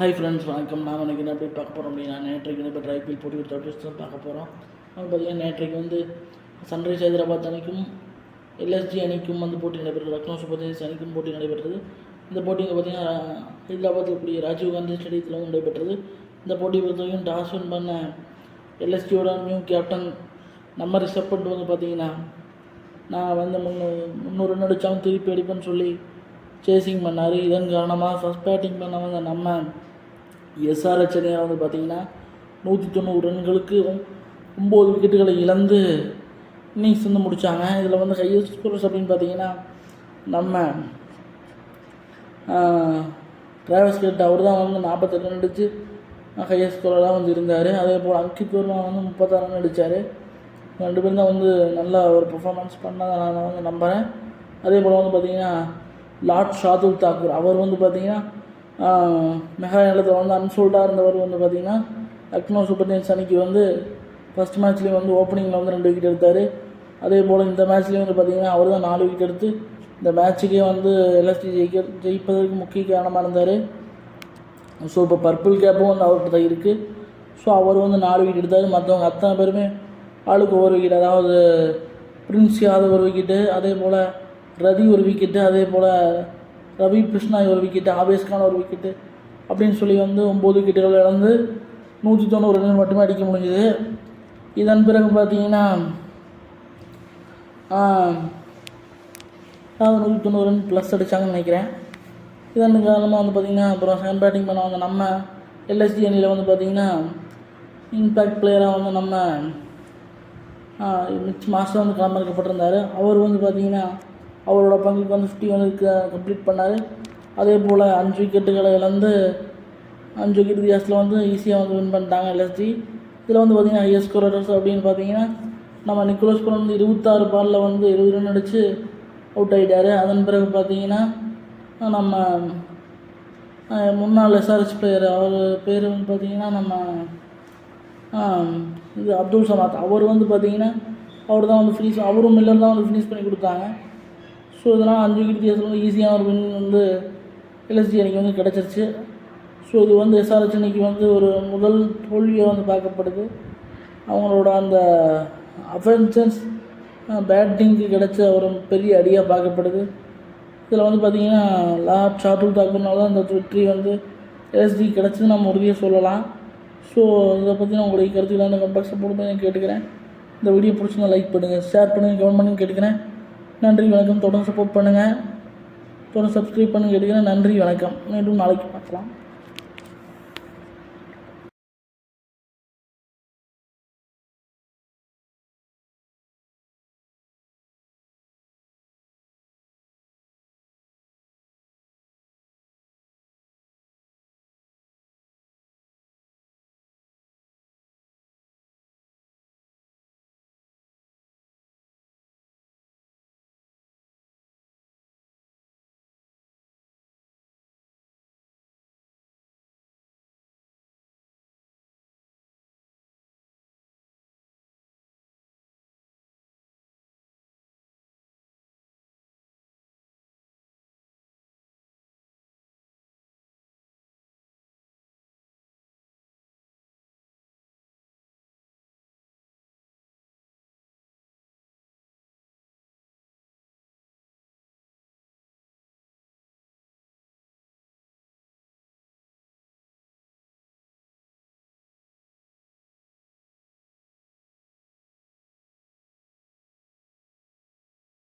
Hi friends வணக்கம். நான் எனக்கு என்ன போய் பார்க்க போகிறோம் அப்படின்னா நேற்றைக்கு நடைபெற்ற ஐபிஎல் போட்டி கொடுத்த தான் பார்க்க போகிறோம் அது பார்த்தீங்கன்னா நேற்றைக்கு வந்து சன்ரைஸ் ஹைதராபாத் அணிக்கும் எல்எஸ்ஜி அணிக்கும் வந்து போட்டி நடைபெற்றது. லக்னோ சூப்பர் ஜெயின்ஸ் அணிக்கும் போட்டி நடைபெற்றது. இந்த போட்டிங்க பார்த்தீங்கன்னா ஹைதராபாத்தில் கூடிய ராஜீவ் காந்தி ஸ்டேடியத்தில் வந்து நடைபெற்றது. இந்த போட்டியை பொறுத்த வரைக்கும் டாஸ் வின் பண்ண எல்எஸ்ஜியோட நியூ கேப்டன் நம்ம ரிஷப் பண்ட் வந்து பார்த்தீங்கன்னா நான் வந்து முந்நூறு முந்நூறு ரன் அடித்தாலும் திருப்பி அடிப்பேன்னு சொல்லி சேசிங் பண்ணார். இதன் காரணமாக ஃபஸ்ட் பேட்டிங் பண்ண வந்த நம்ம எஸ்ஆர் ரச்சனையாக வந்து பார்த்திங்கன்னா நூற்றி தொண்ணூறு ரன்களுக்கு ஒம்பது விக்கெட்டுகளை இழந்து இன்னிங்ஸ் வந்து முடித்தாங்க இதில் வந்து ஹையஸ்ட் ஸ்கோர்ஸ் அப்படின்னு பார்த்தீங்கன்னா நம்ம டிராவல்ஸ் கேட் அவர் தான் வந்து நாற்பத்தெட்டு ரன் அடித்து ஹையஸ்ட் ஸ்கோரெலாம் வந்து இருந்தார். அதே போல் அங்கித் வர்மா வந்து முப்பத்தாறு ரன் அடித்தார் ரெண்டு பேரும் தான் வந்து நல்ல ஒரு பர்ஃபார்மன்ஸ் பண்ணதை நான் வந்து நம்புகிறேன் அதே போல் வந்து பார்த்திங்கன்னா லார்ட் ஷாதுல் தாக்கூர் அவர் வந்து பார்த்திங்கன்னா மெகாலயத்தில் வந்து அன்சோல்டாக இருந்தவர் வந்து பார்த்திங்கன்னா லக்னோ சூப்பர் கிங்ஸ் அணிக்கு வந்து ஃபஸ்ட் மேட்ச்லேயும் வந்து ஓப்பனிங்கில் வந்து ரெண்டு விக்கெட் எடுத்தார். அதே போல் இந்த மேட்ச்லேயும் வந்து பார்த்திங்கன்னா அவர் தான் நாலு விக்கெட் எடுத்து இந்த மேட்ச்சுக்கே வந்து எல்எஸ்டி ஜெயிக்க ஜெயிப்பதற்கு முக்கிய காரணமாக இருந்தார். ஸோ இப்போ பர்பிள் கேப்பும் வந்து அவர்கிட்ட தான் இருக்குது ஸோ அவர் வந்து நாலு விக்கெட் எடுத்தார். மற்றவங்க அத்தனை பேருமே ஆளுக்கு ஒரு விக்கெட் அதாவது பிரின்ஸ் யாதவ் ஒரு விக்கெட்டு அதே போல் ரதி ஒரு விக்கெட்டு அதே போல் ரவி கிருஷ்ணா ஒரு விக்கெட்டு ஆவேஸ் கான் ஒரு விக்கெட்டு அப்படின்னு சொல்லி வந்து ஒம்பது விக்கெட்டுகள் இழந்து நூற்றி தொண்ணூறு ரன்கள் மட்டுமே அடிக்க முடிஞ்சுது. இதன் பிறகு பார்த்தீங்கன்னா நூற்றி தொண்ணூறு ரன் ப்ளஸ் அடித்தாங்கன்னு நினைக்கிறேன். இதன் காரணமாக வந்து பார்த்திங்கன்னா அப்புறம் செகண்ட் பேட்டிங் பண்ண வந்த நம்ம எல்எஸ்டி அணியில் வந்து பார்த்திங்கன்னா இம்பேக்ட் பிளேயராக வந்து நம்ம மிச் மாஸ்டர் வந்து களமிறக்கப்பட்டிருந்தார். அவர் வந்து பார்த்திங்கன்னா அவரோட பங்குக்கு வந்து ஃபிஃப்டி வந்து கம்ப்ளீட் பண்ணார். அதே போல் அஞ்சு விக்கெட்டுகளை இழந்து அஞ்சு விக்கெட் வித்தியாசத்தில் வந்து ஈஸியாக வந்து வின் பண்ணிட்டாங்க எல்எஸ்டி இதில் வந்து பார்த்திங்கன்னா ஹையஸ்ட் ஸ்கோரர்ஸ் அப்படின்னு பார்த்தீங்கன்னா நம்ம நிக்கோலஸ் புரன் வந்து இருபத்தாறு பாலில் வந்து இருபது ரன் அடித்து அவுட் ஆகிட்டார் அதன் பிறகு பார்த்தீங்கன்னா நம்ம முன்னாள் எஸ்ஆர்எஸ் பிளேயர் அவர் பேர் வந்து பார்த்திங்கன்னா நம்ம இது அப்துல் சமாத். அவர் வந்து பார்த்திங்கன்னா அவர் தான் வந்து ஃபினிஷ் அவரும் மில்லர் தான் வந்து ஃபினிஷ் பண்ணி கொடுத்தாங்க. ஸோ இதெல்லாம் அஞ்சு விக்கெட் வித்தியாசத்தில் வந்து ஈஸியாக ஒரு வின் வந்து எல்எஸ்டி அன்றைக்கி வந்து கிடச்சிருச்சு. ஸோ இது வந்து எஸ்ஆர்ஹெச் அன்றைக்கி வந்து ஒரு முதல் தோல்வியாக வந்து பார்க்கப்படுது. அவங்களோட அந்த அஃபென்சன்ஸ் பேட்டிங்க்கு கிடைச்ச ஒரு பெரிய அடியாக பார்க்கப்படுது. இதில் வந்து பார்த்திங்கன்னா லார்ட் ஷாட்டுல் தாக்குனால தான் இந்த வெற்றி வந்து எல்எஸ்டி கிடச்சது நம்ம உறுதியாக சொல்லலாம். ஸோ இதை பற்றி நான் உங்களுடைய கருத்துக்களை அந்த கம்பாக்ஸை போட்டு கேட்டுக்கிறேன். இந்த வீடியோ பிடிச்சிருந்தா லைக் பண்ணுங்கள் ஷேர் பண்ணுங்கள் கமெண்ட் பண்ணுங்க கேட்டுக்கிறேன். நன்றி வணக்கம். தொடர்ந்து சப்போர்ட் பண்ணுங்கள் தொடர்ந்து சப்ஸ்கிரைப் பண்ணுங்க. எடுக்கிறேன் நன்றி வணக்கம். மீண்டும் நாளைக்கு பார்க்கலாம்.